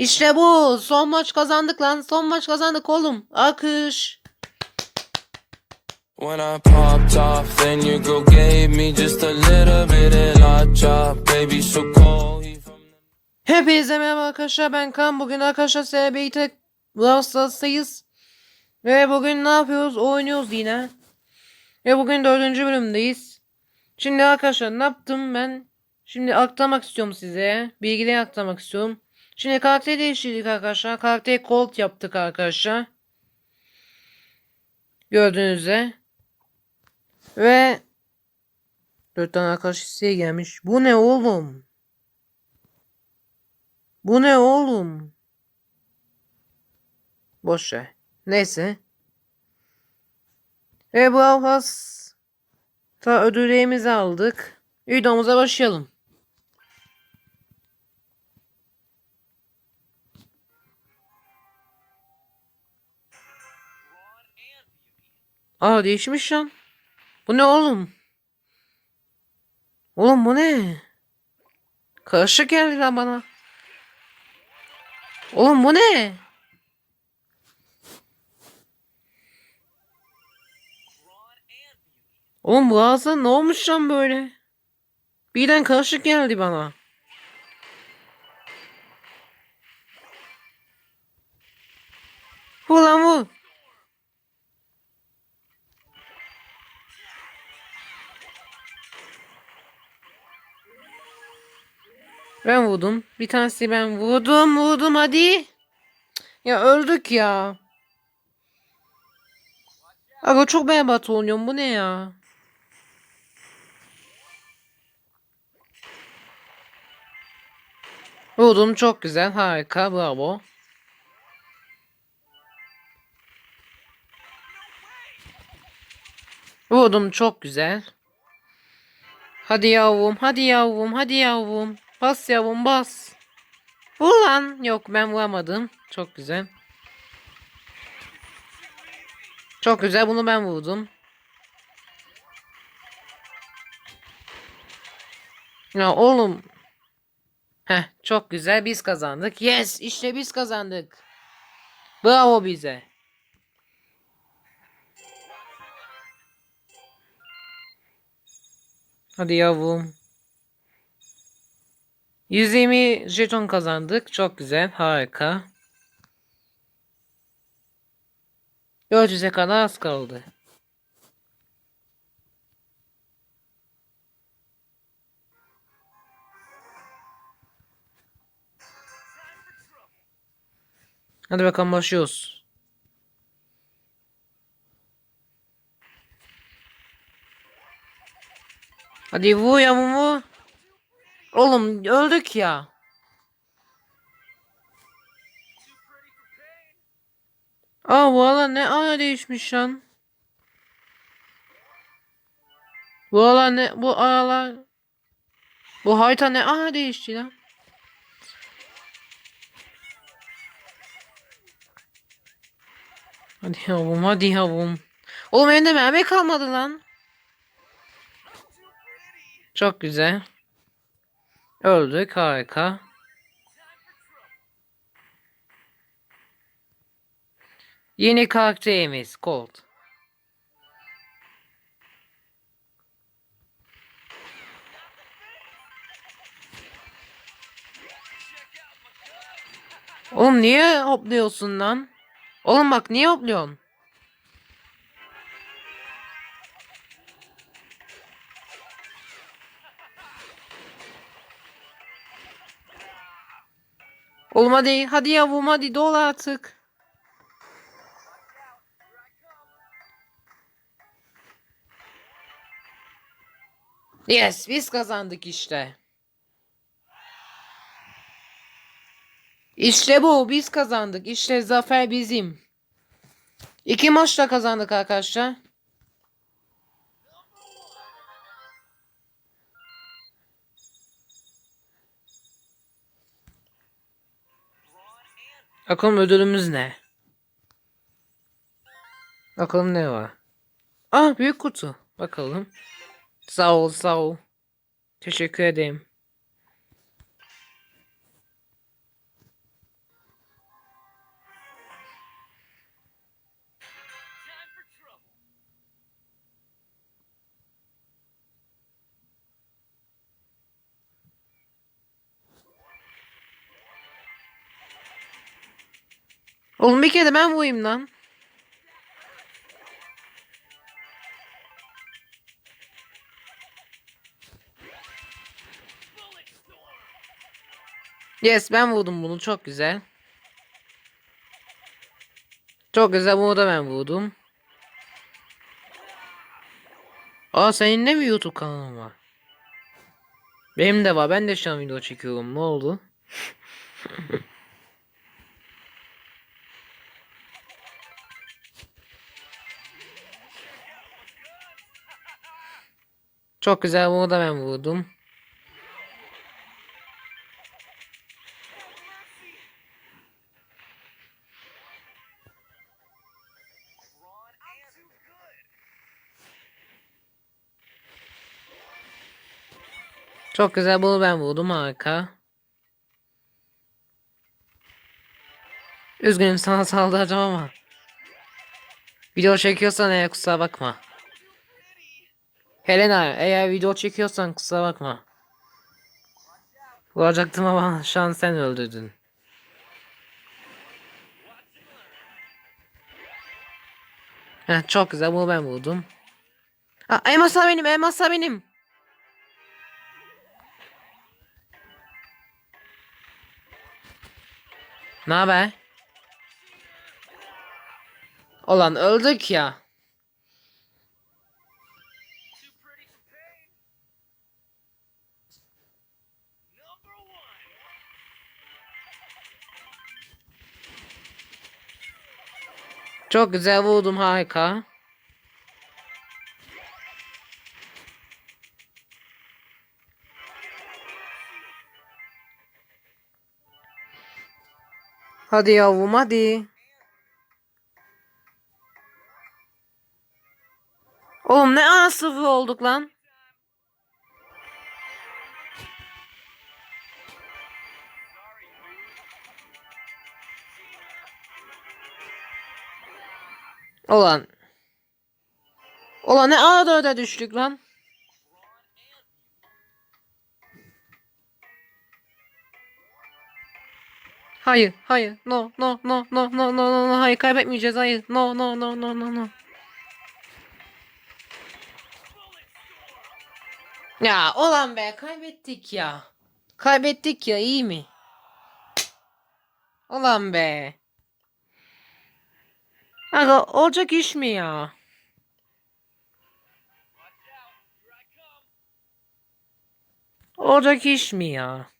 İşte bu. Son maç kazandık lan. Son maç kazandık oğlum. Akış. When I popped off, then your girl gave me just a little bit of la chop. Baby, so cold. Hepinize merhaba arkadaşlar ben Kan. Bugün arkadaşlar SBT Brawl Stars'tayız. Ve bugün ne yapıyoruz? Oynuyoruz yine. Ve bugün dördüncü bölümdeyiz. Şimdi arkadaşlar ne yaptım ben? Şimdi aktarmak istiyorum size. Bilgileri aktarmak istiyorum. Şimdi karakteri değiştirdik arkadaşlar. Karakteri Colt yaptık arkadaşlar. Gördüğünüz üzere. Ve dört tane arkadaş isteği gelmiş. Bu ne oğlum? Bu ne oğlum? Boş ver. Neyse. Ve Brawl Pass'ta ödüllerimizi aldık. Videomuza başlayalım. Aa değişmiş lan. Bu ne oğlum? Oğlum bu ne? Karışık geldi lan bana. Oğlum bu ne? Oğlum bu ağza ne olmuş lan böyle? Birden karışık geldi bana. Ben vurdum. Bir tanesi ben vurdum vurdum hadi. Ya öldük ya. Aga çok berbat oynuyorum bu ne ya? Vurdum çok güzel harika bravo. Vurdum çok güzel. Hadi yavrum hadi yavrum hadi yavrum. Bas yavrum bas. Vur lan. Yok ben vuramadım. Çok güzel. Çok güzel bunu ben vurdum. Ya oğlum. Heh çok güzel biz kazandık. Yes işte biz kazandık. Bravo bize. Hadi yavrum. 120 jeton kazandık. Çok güzel. Harika. 400'e kadar az kaldı. Hadi bakalım başlıyoruz. Hadi vur yavrum vur. Oğlum öldük ya. Aa alan ne ara değişmiş lan. Alan ne bu aralar bu harita ne ara değişti lan. Hadi yavrum hadi yavrum. Oğlum evde mermi kalmadı lan. Çok güzel. Öldük harika. Yeni karakterimiz Colt. Oğlum niye hopluyorsun lan? Oğlum bak niye hopluyorsun? Oğlum hadi hadi yavrum hadi dol artık. Yes biz kazandık işte. İşte bu biz kazandık. İşte zafer bizim. İki maçta kazandık arkadaşlar. Bakalım ödülümüz ne? Bakalım ne var? Ah büyük kutu. Bakalım. Sağ ol sağ ol. Teşekkür ederim. Oğlum bir kere ben vurayım lan. Yes ben vurdum bunu çok güzel. Çok güzel bunu da ben vurdum. Aa senin de mi YouTube kanalın var? Benim de var ben de şu an video çekiyorum ne oldu? Çok güzel bunu da ben vurdum. Çok güzel bunu ben vurdum harika. Üzgünüm sana saldıracağım ama. Video çekiyorsan eğer kusura bakma. Helena eğer video çekiyorsan kusura bakma. Vuracaktım ama şu an sen öldürdün. Heh, çok güzel bunu ben vurdum. Aa, elmaslar benim elmaslar benim. Ne haber? Olan öldük ya. Çok güzel vurdum harika. Hadi yavrum hadi. Oğlum ne ana sıfır olduk lan. Olan. Olan ne ana dörde düştük lan. Hayır, hayır. No, no, no, no, no, no, no, no. Hayır kaybetmeyeceğiz. Hayır. No, no, no, no, no, no. Ya olan be kaybettik ya. Kaybettik ya iyi mi? Olan be. Aga olacak iş mi ya? Olacak iş mi ya?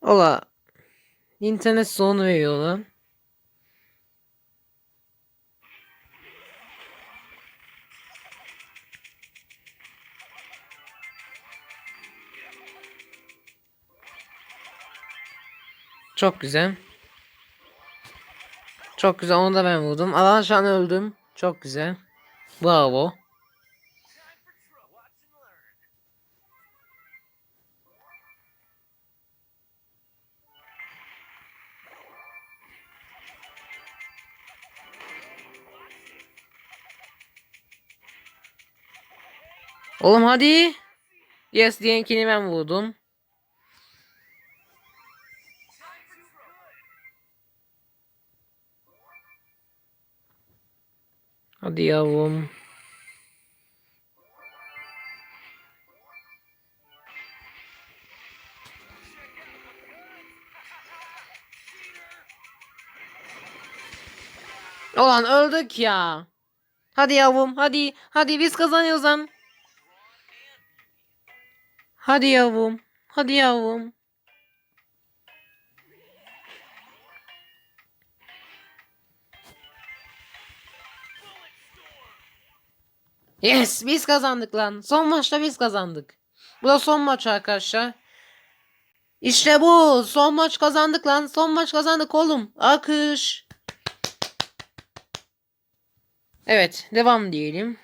Ola. İnternet sorunu veriyor lan. Çok güzel. Çok güzel onu da ben vurdum. Alan şu an öldüm. Çok güzel. Bravo. Oğlum hadi. Yes diyenkini ben vurdum. Hadi yavrum. Ulan öldük ya. Hadi yavrum hadi. Hadi biz kazanıyoruz lan. Hadi yavrum. Hadi yavrum. Yes biz kazandık lan. Son maçta biz kazandık. Bu da son maç arkadaşlar. İşte bu. Son maç kazandık lan. Son maç kazandık oğlum. Akış. Evet devam diyelim.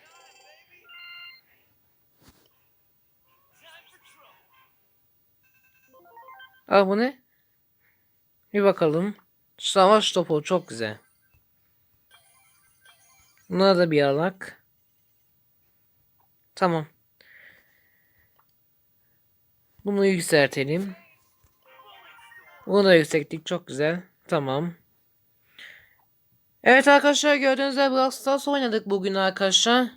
Aa bu ne? Bir bakalım. Savaş topu çok güzel. Buna da bir alak. Tamam. Bunu yükseltelim. Bunu da yükselttik. Çok güzel. Tamam. Evet arkadaşlar gördüğünüz gibi Brawl Stars oynadık bugün arkadaşlar.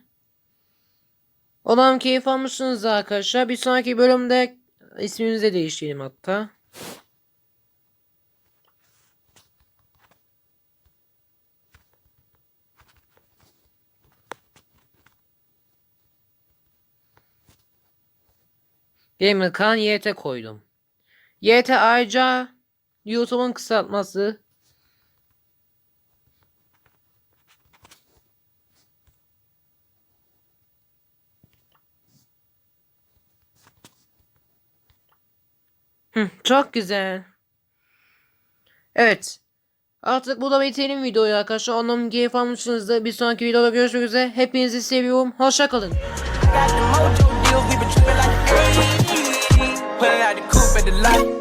Olan keyif almışsınız arkadaşlar. Bir sonraki bölümde ismimizi de değiştirelim hatta. Gamer Khan YT koydum. YT ayrıca YouTube'un kısaltması. Çok güzel. Evet. Artık burada bitirelim videoyu arkadaşlar. Onun keyif almışsınızdır. Bir sonraki videoda görüşmek üzere. Hepinizi seviyorum. Hoşça the light.